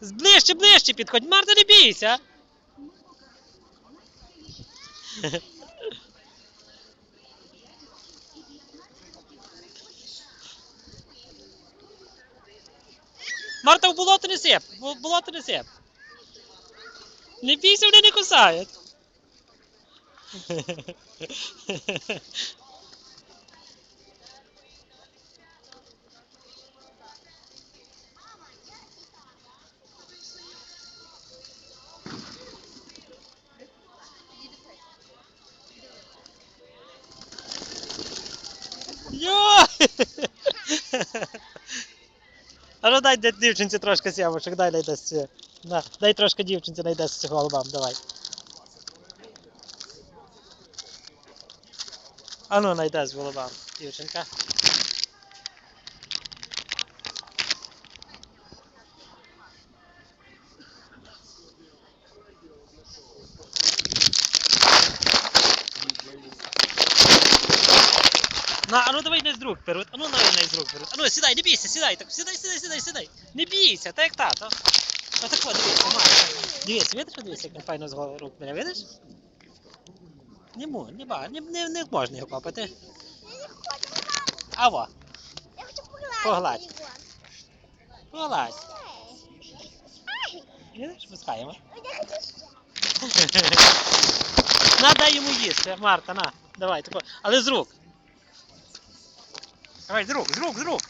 Ближче, ближче підходь, Марта, не бійся. Марта, в болото не сип, в болото не сип. Не бійся, вони не кусають. А ну дай дівчинці трошки сямочок, дай найде з На, дай трошки дівчинці найде з цього голубам, давай. А ну найде з голубам, дівчинка. На, а ну давай не з рук беруть. А ну давай не з рук. А ну сідай, не бійся, сідай, так сідай, сідай, сідай, сідай. Не бійся, так як тато. Отак от, дивися, Марк. Дивись, видиш, дивись, як він файно з гол- рук бере, видиш? Не можна, не, ба- не, не, не можна його копати. А во, Я хочу погладити Погладь. його. погладь. Видиш, пускаємо. Я хочу ще. На, дай йому їсти, Марта, на, давай, тако. Але з рук. Давай, з рук, з рук, з рук.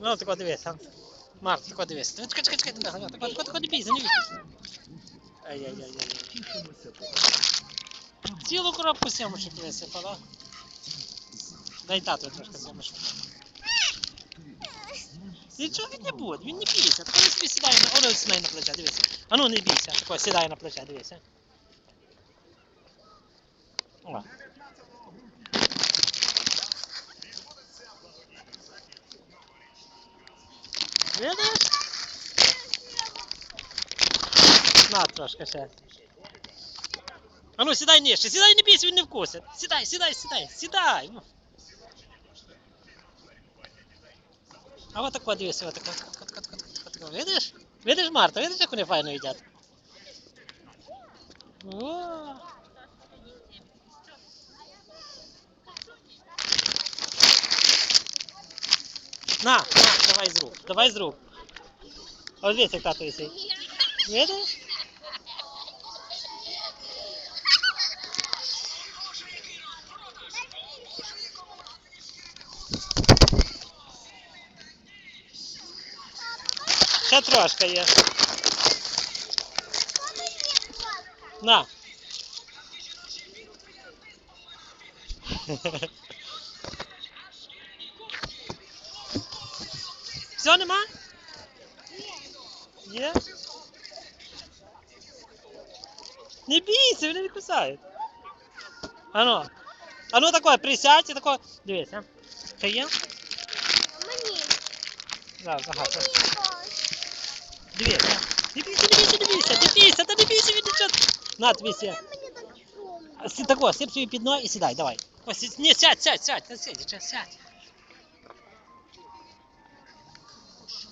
Ну, тако дивись, а. Март, тако дивись. Чекай, чекай, чекай, тако, тако, тако, тако, не бійся, не бійся. Ай-яй-яй-яй. Цілу коробку сімочок висипала. Дай тату трошки сімочок. Нічого він не буде, він не бійся. Тако він собі сідає на. Оно сідає на плече, дивися. А ну не бійся, тако сідає на плече, дивися. О. Видиш? На трошки ще. А ну сідай нижче, сідай не бійся, він не вкусить. Сідай, сідай, сідай, сідай. А вот так вот так, вот, вот, вот, вот, вот, вот, видиш? Видиш, Марта, видиш, як вони файно їдять? О. На, на, давай з рук, давай з рук. Ось дивись, як тато висить. Видиш? Ще трошки є. На. Все, нема? Є? Не бійся, вони не кусають. Ану. Ану тако, присядь і тако. Дивись, а. Це є? Мені. Зараз, загасу. А. Не бійся, не бійся, не бійся, не бійся, та не бійся, він нічого. На, тобі. Сі- Тако, сип собі під ноги і сідай, давай. Ось, ні, сядь, сядь, сядь, сядь, сядь, сядь.